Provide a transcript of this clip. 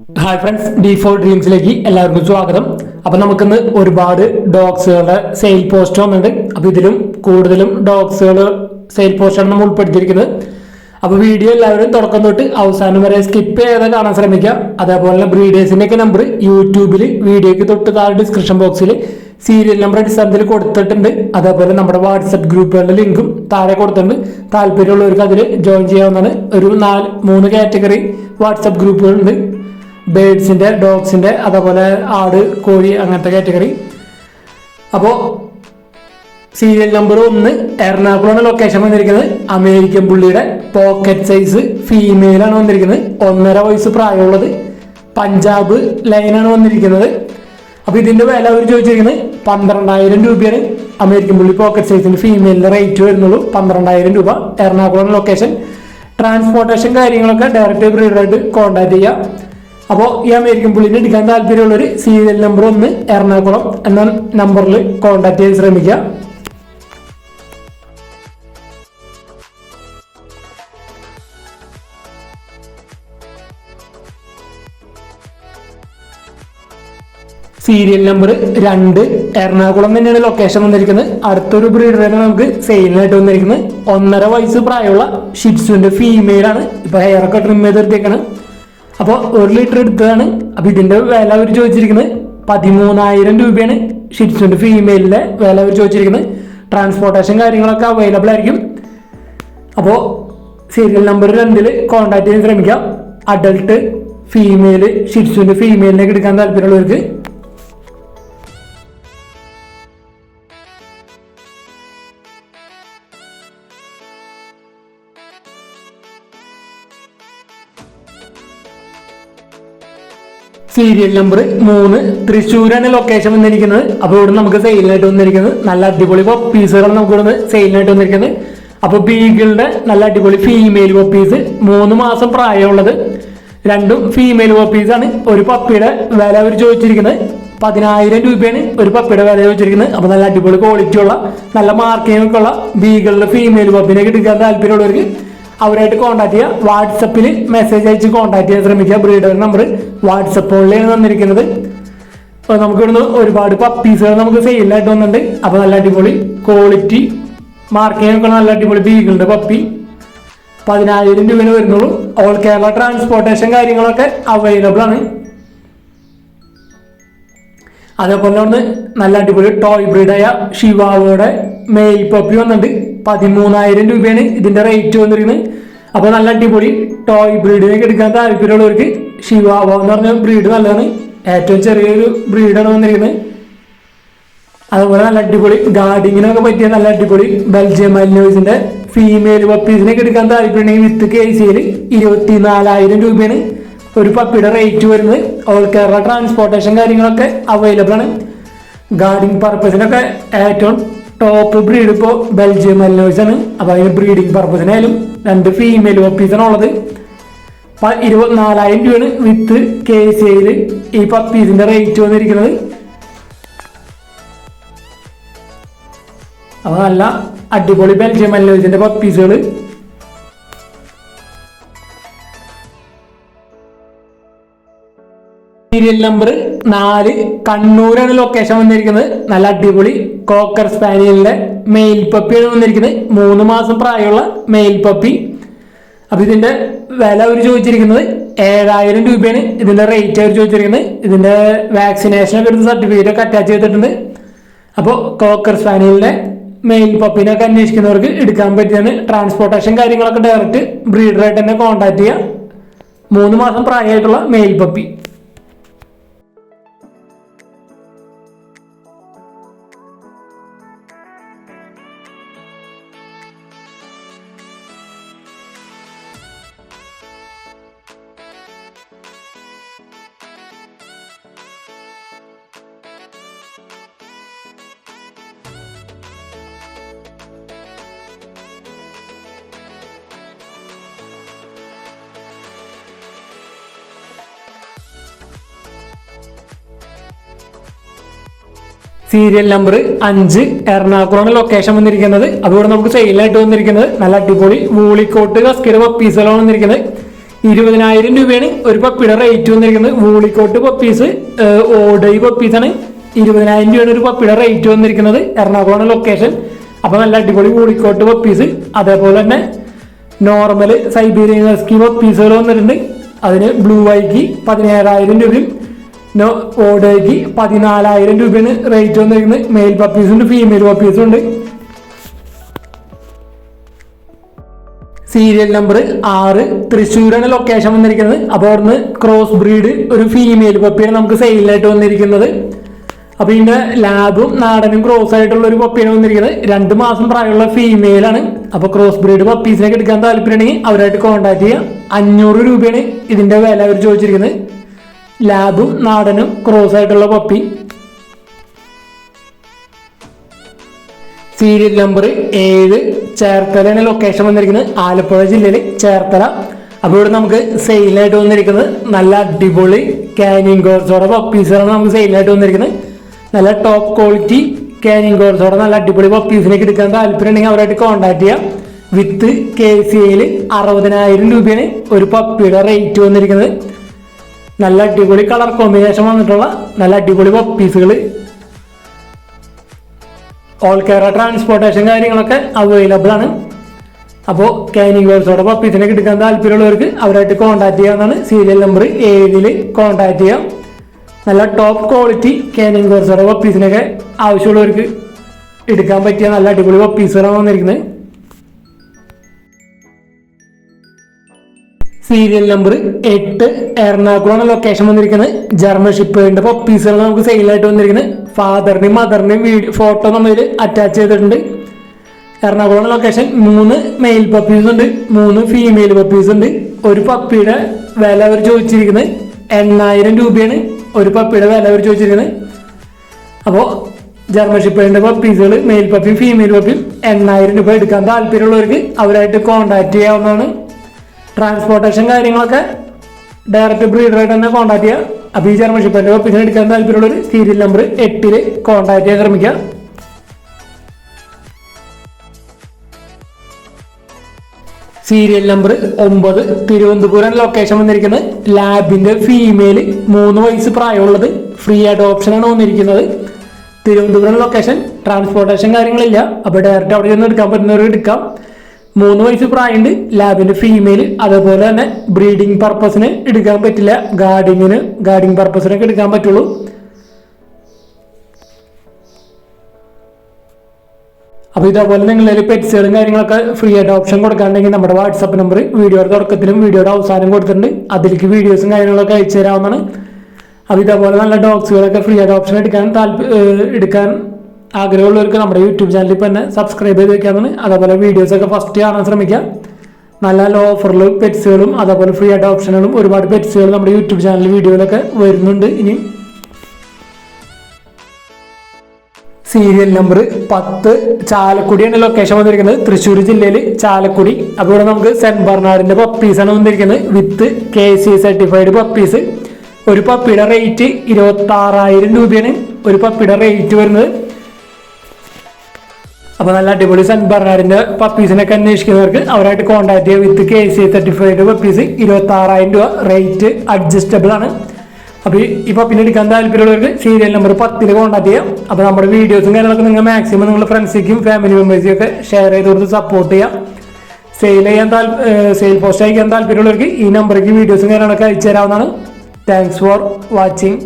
Hi friends D four ഡ്രീംസിലേക്ക് എല്ലാവർക്കും സ്വാഗതം. അപ്പൊ നമുക്കിന്ന് ഒരുപാട് ഡോഗ്സുകളുടെ സെയിൽ പോസ്റ്റ് വന്നിട്ടുണ്ട്. അപ്പൊ ഇതിലും കൂടുതലും ഡോഗ്സുകൾ സെയിൽ പോസ്റ്റാണ് നമ്മൾ ഉൾപ്പെടുത്തിയിരിക്കുന്നത്. അപ്പൊ വീഡിയോ എല്ലാവരും തുടക്കം തൊട്ട് അവസാനം വരെ സ്കിപ്പ് ചെയ്ത് കാണാൻ ശ്രമിക്കുക. അതേപോലെ ഒക്കെ നമ്പർ യൂട്യൂബിൽ വീഡിയോക്ക് തൊട്ട് താഴെ ഡിസ്ക്രിപ്ഷൻ ബോക്സിൽ സീരിയൽ നമ്പർ അടിസ്ഥാനത്തിൽ കൊടുത്തിട്ടുണ്ട്. അതേപോലെ നമ്മുടെ വാട്സപ്പ് ഗ്രൂപ്പുകളുടെ ലിങ്കും താഴെ കൊടുത്തിട്ടുണ്ട്. താല്പര്യമുള്ളവർക്ക് അതിൽ ജോയിൻ ചെയ്യാവുന്നതാണ്. ഒരു നാല് മൂന്ന് കാറ്റഗറി വാട്സപ്പ് ഗ്രൂപ്പുകളുണ്ട് ബേഡ്സിന്റെ ഡോഗ്സിന്റെ അതേപോലെ ആട് കോഴി അങ്ങനത്തെ കാറ്റഗറി. അപ്പോൾ സീരിയൽ നമ്പർ ഒന്ന് എറണാകുളമാണ് ലൊക്കേഷൻ വന്നിരിക്കുന്നത്. അമേരിക്കൻ പുള്ളിയുടെ പോക്കറ്റ് സൈസ് ഫീമെയിലാണ് വന്നിരിക്കുന്നത്. ഒന്നര വയസ്സ് പ്രായമുള്ളത് പഞ്ചാബ് ലൈനാണ് വന്നിരിക്കുന്നത്. അപ്പോൾ ഇതിന്റെ വില അവർ ചോദിച്ചിരിക്കുന്നത് പന്ത്രണ്ടായിരം രൂപയാണ്. അമേരിക്കൻ പുള്ളി പോക്കറ്റ് സൈസിന്റെ ഫീമെയിലിന്റെ റേറ്റ് വരുന്നുള്ളൂ. പന്ത്രണ്ടായിരം രൂപ എറണാകുളം ലൊക്കേഷൻ ട്രാൻസ്പോർട്ടേഷൻ കാര്യങ്ങളൊക്കെ ഡയറക്റ്റ് ബ്രീഡറായിട്ട് കോൺടാക്ട് ചെയ്യുക അപ്പോൾ ഈ അമേരിക്കൻ പുള്ളിനെ എടുക്കാൻ താല്പര്യമുള്ള ഒരു സീരിയൽ നമ്പർ ഒന്ന് എറണാകുളം എന്ന നമ്പറിൽ കോൺടാക്ട് ചെയ്യാൻ ശ്രമിക്കുക. സീരിയൽ നമ്പർ രണ്ട് എറണാകുളം തന്നെയാണ് ലൊക്കേഷൻ വന്നിരിക്കുന്നത്. അടുത്തൊരു ബ്രീഡറാണ് നമുക്ക് സെയിലിനായിട്ട് വന്നിരിക്കുന്നത്. ഒന്നര വയസ്സ് പ്രായമുള്ള ഷിറ്റ്സുവിന്റെ ഫീമെയിൽ ആണ്. ഇപ്പൊ ഹെയർ ഒക്കെ ട്രിം ചെയ്തെടുത്തേക്കാണ് അപ്പോൾ ഒരു ലിറ്റർ എടുത്തതാണ് അപ്പോൾ ഇതിന്റെ വില അവർ ചോദിച്ചിരിക്കുന്നത് പതിമൂന്നായിരം രൂപയാണ്. ഷിറ്റ്സുണ്ട് ഫീമെയിലിന്റെ വില അവർ ചോദിച്ചിരിക്കുന്നത്. ട്രാൻസ്പോർട്ടേഷൻ കാര്യങ്ങളൊക്കെ അവൈലബിൾ ആയിരിക്കും. അപ്പോൾ സീരിയൽ നമ്പർ രണ്ടിൽ കോൺടാക്ട് ചെയ്യാൻ ശ്രമിക്കാം. അഡൾട്ട് ഫീമെയിൽ ഷിറ്റ്സുവിന്റെ ഫീമെയിലിനൊക്കെ എടുക്കാൻ താല്പര്യമുള്ളവർക്ക്. സീരിയൽ നമ്പർ മൂന്ന്. തൃശ്ശൂരാണ് ലൊക്കേഷൻ വന്നിരിക്കുന്നത്. അപ്പോൾ ഇവിടെ നമുക്ക് സെയിലിനായിട്ട് വന്നിരിക്കുന്നത്. നല്ല അടിപൊളി പപ്പീസുകളാണ് നമുക്ക് ഇവിടെ സെയിലിനായിട്ട് വന്നിരിക്കുന്നത്. അപ്പോൾ ബീഗിളുടെ നല്ല അടിപൊളി ഫീമെയിൽ പപ്പീസ് മൂന്ന് മാസം പ്രായമുള്ളത്. രണ്ടും ഫീമെയിൽ പപ്പീസാണ് ഒരു പപ്പിയുടെ വില അവർ ചോദിച്ചിരിക്കുന്നത്. പതിനായിരം രൂപയാണ് ഒരു പപ്പിയുടെ വില ചോദിച്ചിരിക്കുന്നത്. അപ്പോൾ നല്ല അടിപൊളി ക്വാളിറ്റി ഉള്ള നല്ല മാർക്കിംഗ് ഒക്കെ ഉള്ള ബീഗിളുടെ ഫീമെയിൽ പപ്പിനെ കിട്ടിക്കാൻ താല്പര്യമുള്ളവർക്ക് അവരായിട്ട് കോൺടാക്ട് ചെയ്യുക വാട്സപ്പിൽ മെസ്സേജ് അയച്ച് കോൺടാക്ട് ചെയ്യാൻ ശ്രമിക്കുക. ബ്രീഡർ നമ്പർ വാട്സപ്പ് ഓൺലൈനാണ് തന്നിരിക്കുന്നത്. അപ്പോൾ നമുക്ക് ഇവിടുന്ന് ഒരുപാട് പപ്പീസുകൾ നമുക്ക് സെയിലായിട്ട് വന്നിട്ടുണ്ട്. അപ്പോൾ നല്ല അടിപൊളി ക്വാളിറ്റി മാർക്കിംഗ് ഒക്കെ നല്ല അടിപൊളി ബീഗുണ്ട് പപ്പി പതിനായിരം രൂപയാണ് വരുന്നുള്ളൂ. ഓൾ കേരള ട്രാൻസ്പോർട്ടേഷൻ കാര്യങ്ങളൊക്കെ അവൈലബിൾ ആണ്. അതേപോലെ ഒന്ന് നല്ല അടിപൊളി ടോയ് ബ്രീഡായ ഷിവാവോടെ മെയിൽ പപ്പി വന്നിട്ടുണ്ട്. പതിമൂന്നായിരം രൂപയാണ് ഇതിന്റെ റേറ്റ് വന്നിരിക്കുന്നത്. അപ്പോൾ നല്ല അടിപൊളി ടോയ് ബ്രീഡിനൊക്കെ എടുക്കാൻ താല്പര്യമുള്ളവർക്ക് ശിവാവ എന്ന് പറഞ്ഞ ബ്രീഡ് നല്ലതാണ്. ഏറ്റവും ചെറിയൊരു ബ്രീഡാണ് വന്നിരിക്കുന്നത്. അതുപോലെ നല്ല അടിപൊളി ഗാർഡിങ്ങിനൊക്കെ പറ്റിയ നല്ല അടിപൊളി ബെൽജിയം മല്ലോസിന്റെ ഫീമെയിൽ പപ്പീസിനൊക്കെ എടുക്കാൻ താല്പര്യമുണ്ടെങ്കിൽ വിത്ത് കെ സിയിൽ ഇരുപത്തി നാലായിരം രൂപയാണ് ഒരു പപ്പിയുടെ റേറ്റ് വരുന്നത്. ഓൾ കേരള ട്രാൻസ്പോർട്ടേഷൻ കാര്യങ്ങളൊക്കെ അവൈലബിൾ ആണ്. ഗാർഡിങ് പർപ്പസിനൊക്കെ ഏറ്റവും ടോപ്പ് ബ്രീഡ് ഇപ്പോൾ ബെൽജിയം മെല്ലോയ്സ് ആണ്. അപ്പോൾ ബ്രീഡിങ് പർപ്പസിനായാലും രണ്ട് ഫീമെയിൽ പപ്പീസാണ് ഉള്ളത്. ഇരുപത്തിനാലായിരം രൂപയാണ് വിത്ത് കെ സിയിൽ ഈ പപ്പീസിന്റെ റേറ്റ് വന്നിരിക്കുന്നത്. അപ്പൊ നല്ല അടിപൊളി ബെൽജിയം മല്ലോസിന്റെ പപ്പീസുകൾ സീരിയൽ നമ്പർ നാല് കണ്ണൂരാണ് ലൊക്കേഷൻ വന്നിരിക്കുന്നത്. നല്ല അടിപൊളി കോക്കർ സ്പാനിയലിന്റെ മെയിൽ പപ്പിയാണ് വന്നിരിക്കുന്നത്. മൂന്ന് മാസം പ്രായമുള്ള മെയിൽ പപ്പി അപ്പൊ ഇതിന്റെ വില അവർ ചോദിച്ചിരിക്കുന്നത് ഏഴായിരം രൂപയാണ്. ഇതിന്റെ റേറ്റ് അവർ ചോദിച്ചിരിക്കുന്നത്. ഇതിന്റെ വാക്സിനേഷൻ ഒക്കെ എടുത്ത് സർട്ടിഫിക്കറ്റ് ഒക്കെ അറ്റാച്ച് ചെയ്തിട്ടുണ്ട്. അപ്പോൾ കോക്കർ സ്പാനിയലിന്റെ മെയിൽ പപ്പിനൊക്കെ അന്വേഷിക്കുന്നവർക്ക് എടുക്കാൻ പറ്റിയാണ് ട്രാൻസ്പോർട്ടേഷൻ കാര്യങ്ങളൊക്കെ ഡയറക്റ്റ് ബ്രീഡറായിട്ട് തന്നെ കോൺടാക്ട് ചെയ്യുക മൂന്ന് മാസം പ്രായമായിട്ടുള്ള മെയിൽ പപ്പി സീരിയൽ നമ്പർ അഞ്ച് എറണാകുളമാണ് ലൊക്കേഷൻ വന്നിരിക്കുന്നത്. അതുകൊണ്ട് നമുക്ക് സെയിലായിട്ട് വന്നിരിക്കുന്നത്. നല്ല അടിപൊളി വൂളിക്കോട്ട് കസ്കിര പപ്പീസുകളാണ് വന്നിരിക്കുന്നത്. ഇരുപതിനായിരം രൂപയാണ് ഒരു പപ്പിയുടെ റേറ്റ് വന്നിരിക്കുന്നത്. വൂളിക്കോട്ട് പപ്പീസ് ഓഡൈ പപ്പീസാണ് ഇരുപതിനായിരം രൂപയാണ് ഒരു പപ്പിയുടെ റേറ്റ് വന്നിരിക്കുന്നത്. എറണാകുളം ലൊക്കേഷൻ അപ്പോൾ നല്ല അടിപൊളി വൂളിക്കോട്ട് പപ്പീസ് അതേപോലെ തന്നെ നോർമൽ സൈബീരിയൻ ഹസ്കി പപ്പീസുകൾ വന്നിട്ടുണ്ട്. അതിന് ബ്ലൂ വൈക്ക് പതിനേഴായിരം രൂപയും നോ ഓഡേക്ക് പതിനാലായിരം രൂപയാണ് റേറ്റ് വന്നിരിക്കുന്നത്. മെയിൽ പപ്പീസും ഉണ്ട് ഫീമെയിൽ പപ്പീസും ഉണ്ട്. സീരിയൽ നമ്പർ ആറ് തൃശ്ശൂരാണ് ലൊക്കേഷൻ വന്നിരിക്കുന്നത്. അപ്പോൾ അവിടുന്ന് ക്രോസ് ബ്രീഡ് ഒരു ഫീമെയിൽ പപ്പിയാണ് നമുക്ക് സെയിലായിട്ട് വന്നിരിക്കുന്നത്. അപ്പോൾ ഇതിന്റെ ലാബും നാടനും ക്രോസ് ആയിട്ടുള്ള ഒരു പപ്പിയാണ് വന്നിരിക്കുന്നത്. രണ്ട് മാസം പ്രായമുള്ള ഫീമെയിലാണ് അപ്പോൾ ക്രോസ് ബ്രീഡ് പപ്പീസിനൊക്കെ എടുക്കാൻ താല്പര്യമുണ്ടെങ്കിൽ അവരായിട്ട് കോൺടാക്ട് ചെയ്യുക അഞ്ഞൂറ് രൂപയാണ് ഇതിന്റെ വില അവർ ചോദിച്ചിരിക്കുന്നത്. ലാബും നാടനും ക്രോസ് ആയിട്ടുള്ള പപ്പി. സീരിയൽ നമ്പർ ഏഴ് ചേർത്തലയാണ് ലൊക്കേഷൻ വന്നിരിക്കുന്നത്. ആലപ്പുഴ ജില്ലയിലെ ചേർത്തല. അപ്പോൾ ഇവിടെ നമുക്ക് സെയിലായിട്ട് വന്നിരിക്കുന്നത് നല്ല അടിപൊളി കാനിങ് കോർസോടെ പപ്പീസുകളാണ് നമുക്ക് സെയിലായിട്ട് വന്നിരിക്കുന്നത്. നല്ല ടോപ്പ് ക്വാളിറ്റി കാനിങ് കോർസോടെ നല്ല അടിപൊളി പപ്പീസിലേക്ക് എടുക്കാൻ താല്പര്യം ഉണ്ടെങ്കിൽ അവരായിട്ട് കോൺടാക്ട് ചെയ്യാം. വിത്ത് കെ സി ഐയിൽ അറുപതിനായിരം രൂപയാണ് ഒരു പപ്പിയുടെ റേറ്റ് വന്നിരിക്കുന്നത്. നല്ല അടിപൊളി കളർ കോമ്പിനേഷൻ വന്നിട്ടുള്ള നല്ല അടിപൊളി പപ്പീസുകൾ ഓൾ കേരള ട്രാൻസ്പോർട്ടേഷൻ കാര്യങ്ങളൊക്കെ അവൈലബിൾ ആണ്. അപ്പോൾ കാനിങ് വേഴ്സോടെ പപ്പീസിനെ എടുക്കാൻ താല്പര്യമുള്ളവർക്ക് അവരായിട്ട് കോൺടാക്ട് ചെയ്യാവുന്നതാണ്. സീരിയൽ നമ്പർ ഏഴിൽ കോൺടാക്ട് ചെയ്യാം. നല്ല ടോപ്പ് ക്വാളിറ്റി കാനിങ് വേഴ്സോടെ പപ്പീസിനൊക്കെ ആവശ്യമുള്ളവർക്ക് എടുക്കാൻ പറ്റിയ നല്ല അടിപൊളി പപ്പീസുകളാണ് വന്നിരിക്കുന്നത്. സീരിയൽ നമ്പർ എട്ട് എറണാകുളം ലൊക്കേഷൻ വന്നിരിക്കുന്നത്. ജർമ്മൻ ഷിപ്പേറിന്റെ പപ്പീസുകൾ നമുക്ക് സെയിലായിട്ട് വന്നിരിക്കുന്നത്. ഫാദറിനെയും മദറിനെയും വീഡിയോ ഫോട്ടോ നമ്മൾ അറ്റാച്ച് ചെയ്തിട്ടുണ്ട്. എറണാകുളം ലൊക്കേഷൻ മൂന്ന് മെയിൽ പപ്പീസ് ഉണ്ട്. മൂന്ന് ഫീമെയിൽ പപ്പീസ് ഉണ്ട്. ഒരു പപ്പിയുടെ വില അവർ ചോദിച്ചിരിക്കുന്നത് എണ്ണായിരം രൂപയാണ്. ഒരു പപ്പിയുടെ വില അവർ ചോദിച്ചിരിക്കുന്നത്. അപ്പോൾ ജർമ്മൻ ഷിപ്പിന്റെ പപ്പീസുകൾ മെയിൽ പപ്പിയും ഫീമെയിൽ പപ്പിയും എണ്ണായിരം രൂപ എടുക്കാൻ താല്പര്യമുള്ളവർക്ക് അവരായിട്ട് കോൺടാക്ട് ചെയ്യാവുന്നതാണ്. ട്രാൻസ്പോർട്ടേഷൻ കാര്യങ്ങളൊക്കെ ഡയറക്റ്റ് ബ്രീഡറായിട്ട് തന്നെ കോൺടാക്ട് ചെയ്യുക അപ്പോൾ ഈ ജർമ്മൻ ഷിപ്പറിന്റെ പപ്പീസിനെ എടുക്കാൻ താല്പര്യമുള്ളൊരു സീരിയൽ നമ്പർ എട്ടിൽ കോൺടാക്ട് ചെയ്യാൻ ശ്രമിക്കുക സീരിയൽ നമ്പർ ഒമ്പത് തിരുവനന്തപുരം ലൊക്കേഷൻ വന്നിരിക്കുന്നത് ലാബിന്റെ ഫീമെയിൽ മൂന്ന് വയസ്സ് പ്രായമുള്ളത് ഫ്രീ ആയിട്ട് ഓപ്ഷനാണ് വന്നിരിക്കുന്നത്. തിരുവനന്തപുരം ലൊക്കേഷൻ ട്രാൻസ്പോർട്ടേഷൻ കാര്യങ്ങളില്ല. അപ്പോൾ ഡയറക്റ്റ് അവിടെ നിന്ന് എടുക്കാൻ പറ്റുന്നവർ എടുക്കാം. മൂന്ന് വയസ്സ് പ്രായമുണ്ട്. ലാബിന്റെ ഫീമെയിൽ അതേപോലെ തന്നെ ബ്രീഡിംഗ് പർപ്പസിന് എടുക്കാൻ പറ്റില്ല. ഗാർഡിങ്ങിന് ഗാർഡിങ് പർപ്പസിനൊക്കെ എടുക്കാൻ പറ്റുള്ളൂ. അപ്പോൾ ഇതേപോലെ നിങ്ങളിൽ പെറ്റ്സുകളും കാര്യങ്ങളൊക്കെ ഫ്രീ ആയിട്ട് ഓപ്ഷൻ കൊടുക്കാണ്ടെങ്കിൽ നമ്മുടെ വാട്സപ്പ് നമ്പർ വീഡിയോയുടെ തുടക്കത്തിലും വീഡിയോയുടെ അവസാനം കൊടുത്തിട്ടുണ്ട്. അതിലേക്ക് വീഡിയോസും കാര്യങ്ങളൊക്കെ അയച്ചു തരാവുന്നതാണ്. അപ്പോൾ ഇതേപോലെ നല്ല ഡോഗ്സുകളൊക്കെ ഫ്രീ ആയിട്ട് ഓപ്ഷൻ എടുക്കാൻ താല്പര്യം എടുക്കാൻ ആഗ്രഹമുള്ളവർക്ക് നമ്മുടെ യൂട്യൂബ് ചാനലിൽ തന്നെ സബ്സ്ക്രൈബ് ചെയ്ത് വെക്കാമെന്ന് അതേപോലെ വീഡിയോസൊക്കെ ഫസ്റ്റ് കാണാൻ ശ്രമിക്കുക. നല്ല നല്ല ഓഫറിൽ പെറ്റ്സുകളും അതേപോലെ ഫ്രീ ആയിട്ട് ഓപ്ഷനുകളും ഒരുപാട് പെറ്റ്സുകൾ നമ്മുടെ യൂട്യൂബ് ചാനൽ വീഡിയോയിലൊക്കെ വരുന്നുണ്ട് ഇനി. സീരിയൽ നമ്പർ പത്ത് ചാലക്കുടിയാണ് ലൊക്കേഷൻ വന്നിരിക്കുന്നത്. തൃശ്ശൂർ ജില്ലയിൽ ചാലക്കുടി. അപ്പോൾ ഇവിടെ നമുക്ക് സെന്റ് ബർണാഡിന്റെ പപ്പീസാണ് വന്നിരിക്കുന്നത്. With K C certified puppies ഒരു പപ്പിയുടെ റേറ്റ് ഇരുപത്തി ആറായിരം രൂപയാണ്. ഒരു പപ്പിയുടെ റേറ്റ് വരുന്നത്. അപ്പോൾ നല്ല അടിപൊളി സെന്റ് ബർണാഡിന്റെ പപ്പീസിനൊക്കെ അന്വേഷിക്കുന്നവർക്ക് അവരായിട്ട് കോൺടാക്ട് ചെയ്യുക with K C certified puppies ഇരുപത്തി ആറായിരം രൂപ റേറ്റ് അഡ്ജസ്റ്റബിൾ ആണ്. അപ്പോൾ ഈ പപ്പിനെ എടുക്കാൻ താല്പര്യമുള്ളവർക്ക് സീരിയൽ നമ്പർ പത്തിൽ കോൺടാക്ട് ചെയ്യാം. അപ്പോൾ നമ്മുടെ വീഡിയോസും കാര്യങ്ങളൊക്കെ നിങ്ങൾ മാക്സിമം നിങ്ങളുടെ ഫ്രണ്ട്സിക്കും ഫാമിലി മെമ്പേഴ്സിനും ഒക്കെ ഷെയർ ചെയ്ത് കൊടുത്ത് സപ്പോർട്ട് ചെയ്യാം. സെയിൽ ചെയ്യാൻ സെയിൽ പോസ്റ്റ് അയക്കാൻ താല്പര്യമുള്ളവർക്ക് ഈ നമ്പറിലേക്ക് വീഡിയോസും കാര്യങ്ങളൊക്കെ അയച്ചു തരാവുന്നതാണ്. Thanks for watching